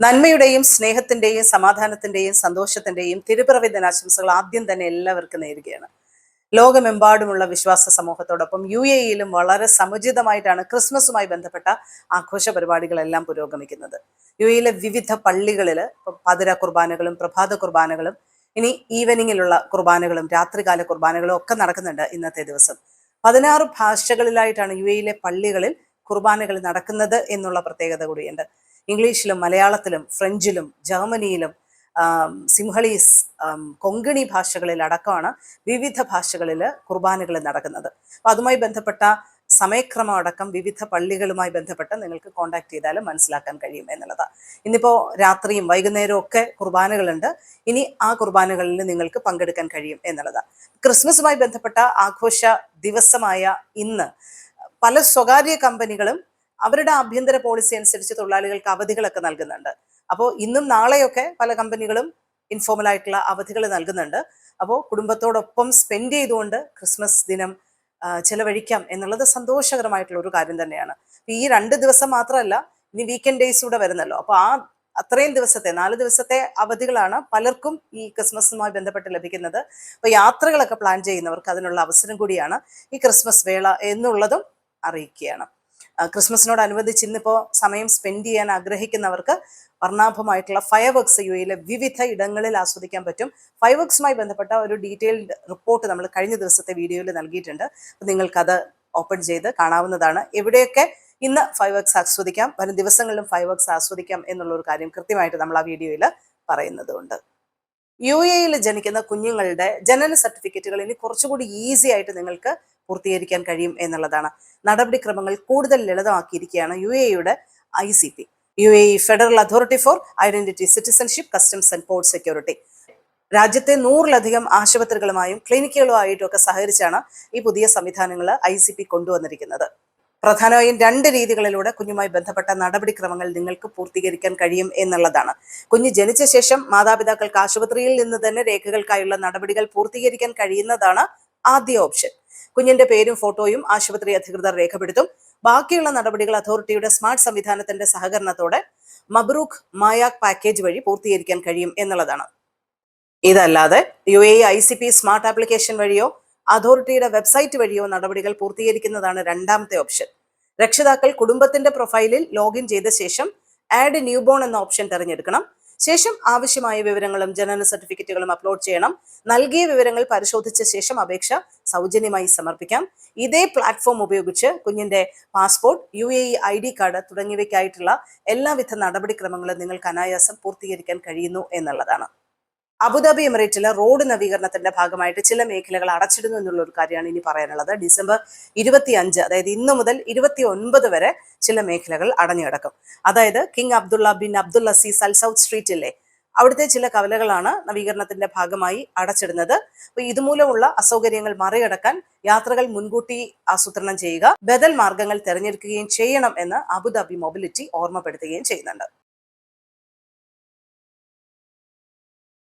നന്മയുടെയും സ്നേഹത്തിന്റെയും സമാധാനത്തിന്റെയും സന്തോഷത്തിന്റെയും തിരുപ്പിറവി ദിനാശംസകൾ ആദ്യം തന്നെ എല്ലാവർക്കും നേരുകയാണ്. ലോകമെമ്പാടുമുള്ള വിശ്വാസ സമൂഹത്തോടൊപ്പം യു എ ഇയിലും വളരെ സമുചിതമായിട്ടാണ് ക്രിസ്മസുമായി ബന്ധപ്പെട്ട ആഘോഷ പരിപാടികളെല്ലാം പുരോഗമിക്കുന്നത്. യു എയിലെ വിവിധ പള്ളികളിൽ പതിര കുർബാനകളും പ്രഭാത കുർബാനകളും ഇനി ഈവനിങ്ങിലുള്ള കുർബാനകളും രാത്രികാല കുർബാനകളും ഒക്കെ നടക്കുന്നുണ്ട് ഇന്നത്തെ ദിവസം. പതിനാറ് ഭാഷകളിലായിട്ടാണ് യു എയിലെ പള്ളികളിൽ കുർബാനകൾ നടക്കുന്നത് എന്നുള്ള പ്രത്യേകത കൂടിയുണ്ട്. ഇംഗ്ലീഷിലും മലയാളത്തിലും ഫ്രഞ്ചിലും ജർമ്മനിയിലും സിംഹളീസ് കൊങ്കണി ഭാഷകളിൽ അടക്കമാണ് വിവിധ ഭാഷകളിൽ കുർബാനകൾ നടക്കുന്നത്. അപ്പം അതുമായി ബന്ധപ്പെട്ട സമയക്രമം അടക്കം വിവിധ പള്ളികളുമായി ബന്ധപ്പെട്ട് നിങ്ങൾക്ക് കോൺടാക്ട് ചെയ്താലും മനസ്സിലാക്കാൻ കഴിയും എന്നുള്ളതാണ് ഇന്നിപ്പോൾ രാത്രിയും വൈകുന്നേരവും ഒക്കെ കുർബാനകളുണ്ട്. ഇനി ആ കുർബാനകളിൽ നിങ്ങൾക്ക് പങ്കെടുക്കാൻ കഴിയും എന്നുള്ളതാണ് ക്രിസ്മസുമായി ബന്ധപ്പെട്ട ആഘോഷ ദിവസമായ ഇന്ന് പല സ്വകാര്യ കമ്പനികളും അവരുടെ ആഭ്യന്തര പോളിസി അനുസരിച്ച് തൊഴിലാളികൾക്ക് അവധികളൊക്കെ നൽകുന്നുണ്ട്. അപ്പോൾ ഇന്നും നാളെയൊക്കെ പല കമ്പനികളും ഇൻഫോർമൽ ആയിട്ടുള്ള അവധികൾ നൽകുന്നുണ്ട്. അപ്പോൾ കുടുംബത്തോടൊപ്പം സ്പെൻഡ് ചെയ്തുകൊണ്ട് ക്രിസ്മസ് ദിനം ചിലവഴിക്കാം എന്നുള്ളത് സന്തോഷകരമായിട്ടുള്ള ഒരു കാര്യം തന്നെയാണ്. ഈ രണ്ട് ദിവസം മാത്രമല്ല ഇനി വീക്കെൻഡ് ഡേയ്സ് കൂടെ വരുന്നല്ലോ. അപ്പോൾ ആ അത്രയും ദിവസത്തെ നാല് ദിവസത്തെ അവധികളാണ് പലർക്കും ഈ ക്രിസ്മസുമായി ബന്ധപ്പെട്ട് ലഭിക്കുന്നത്. അപ്പോൾ യാത്രകളൊക്കെ പ്ലാൻ ചെയ്യുന്നവർക്ക് അതിനുള്ള അവസരം കൂടിയാണ് ഈ ക്രിസ്മസ് വേള എന്നുള്ളതും അറിയിക്കുകയാണ്. ക്രിസ്മസിനോടനുബന്ധിച്ച് ഇന്നിപ്പോൾ സമയം സ്പെൻഡ് ചെയ്യാൻ ആഗ്രഹിക്കുന്നവർക്ക് വർണാഭമായിട്ടുള്ള ഫയർ വർക്ക്സ് യു എയിലെ വിവിധ ഇടങ്ങളിൽ ആസ്വദിക്കാൻ പറ്റും. ഫയർ വർക്ക്സുമായി ബന്ധപ്പെട്ട ഒരു ഡീറ്റെയിൽഡ് റിപ്പോർട്ട് നമ്മൾ കഴിഞ്ഞ ദിവസത്തെ വീഡിയോയിൽ നൽകിയിട്ടുണ്ട്. നിങ്ങൾക്കത് ഓപ്പൺ ചെയ്ത് കാണാവുന്നതാണ്. എവിടെയൊക്കെ ഇന്ന് ഫൈവ് വർക്ക്സ് ആസ്വദിക്കാം വരും ദിവസങ്ങളിലും ഫൈവ് വർക്ക്സ് ആസ്വദിക്കാം എന്നുള്ള ഒരു കാര്യം കൃത്യമായിട്ട് നമ്മൾ ആ വീഡിയോയിൽ പറയുന്നതുണ്ട്. യു എയിൽ ജനിക്കുന്ന കുഞ്ഞുങ്ങളുടെ ജനന സർട്ടിഫിക്കറ്റുകൾ ഇനി കുറച്ചുകൂടി ഈസി ആയിട്ട് നിങ്ങൾക്ക് പൂർത്തീകരിക്കാൻ കഴിയും എന്നുള്ളതാണ്. നടപടിക്രമങ്ങൾ കൂടുതൽ ലളിതമാക്കിയിരിക്കുകയാണ് യു എയുടെ I C P. U A federal authority for identity citizenship customs and port security. രാജ്യത്തെ നൂറിലധികം ആശുപത്രികളുമായും ക്ലിനിക്കുകളുമായിട്ടും ഒക്കെ സഹകരിച്ചാണ് ഈ പുതിയ സംവിധാനങ്ങൾ ഐ സി പി കൊണ്ടുവന്നിരിക്കുന്നത്. പ്രധാനമായും രണ്ട് രീതികളിലൂടെ കുഞ്ഞുമായി ബന്ധപ്പെട്ട നടപടിക്രമങ്ങൾ നിങ്ങൾക്ക് പൂർത്തീകരിക്കാൻ കഴിയും എന്നുള്ളതാണ്. കുഞ്ഞ് ജനിച്ച ശേഷം മാതാപിതാക്കൾക്ക് ആശുപത്രിയിൽ നിന്ന് തന്നെ രേഖകൾക്കായുള്ള നടപടികൾ പൂർത്തീകരിക്കാൻ കഴിയുന്നതാണ് ആദ്യ ഓപ്ഷൻ. കുഞ്ഞിന്റെ പേരും ഫോട്ടോയും ആശുപത്രി അധികൃതർ രേഖപ്പെടുത്തും. ബാക്കിയുള്ള നടപടികൾ അതോറിറ്റിയുടെ സ്മാർട്ട് സംവിധാനത്തിന്റെ സഹകരണത്തോടെ മബ്രൂഖ് മായാക് പാക്കേജ് വഴി പൂർത്തീകരിക്കാൻ കഴിയും എന്നുള്ളതാണ്. ഇതല്ലാതെ U A I C P smart application വഴിയോ അതോറിറ്റിയുടെ വെബ്സൈറ്റ് വഴിയോ നടപടികൾ പൂർത്തീകരിക്കുന്നതാണ് രണ്ടാമത്തെ ഓപ്ഷൻ. രക്ഷിതാക്കൾ കുടുംബത്തിന്റെ പ്രൊഫൈലിൽ ലോഗിൻ ചെയ്ത ശേഷം ആഡ് ന്യൂബോൺ എന്ന ഓപ്ഷൻ തിരഞ്ഞെടുക്കണം. ശേഷം ആവശ്യമായ വിവരങ്ങളും ജനന സർട്ടിഫിക്കറ്റുകളും അപ്ലോഡ് ചെയ്യണം. നൽകിയ വിവരങ്ങൾ പരിശോധിച്ച ശേഷം അപേക്ഷ സൗജന്യമായി സമർപ്പിക്കാം. ഇതേ പ്ലാറ്റ്ഫോം ഉപയോഗിച്ച് കുഞ്ഞിന്റെ passport U A E I D card തുടങ്ങിയവയ്ക്കായിട്ടുള്ള എല്ലാവിധ നടപടിക്രമങ്ങളും നിങ്ങൾക്ക് അനായാസം പൂർത്തീകരിക്കാൻ കഴിയുന്നു എന്നുള്ളതാണ്. അബുദാബി എമിറേറ്റിലെ റോഡ് നവീകരണത്തിന്റെ ഭാഗമായിട്ട് ചില മേഖലകൾ അടച്ചിടുന്നു എന്നുള്ള ഒരു കാര്യമാണ് ഇനി പറയാനുള്ളത്. ഡിസംബർ ഇരുപത്തി അഞ്ച് അതായത് ഇന്ന് മുതൽ ഇരുപത്തി ഒൻപത് വരെ ചില മേഖലകൾ അടഞ്ഞു കിടക്കും അതായത് King Abdullah bin Abdul Aziz Al Saud സ്ട്രീറ്റിലെ അവിടുത്തെ ചില കവലകളാണ് നവീകരണത്തിന്റെ ഭാഗമായി അടച്ചിടുന്നത്. അപ്പൊ ഇതുമൂലമുള്ള അസൗകര്യങ്ങൾ മറികടക്കാൻ യാത്രകൾ മുൻകൂട്ടി ആസൂത്രണം ചെയ്യുക ബദൽ മാർഗങ്ങൾ തിരഞ്ഞെടുക്കുകയും ചെയ്യണം എന്ന് അബുദാബി മൊബിലിറ്റി ഓർമ്മപ്പെടുത്തുകയും ചെയ്യുന്നുണ്ട്.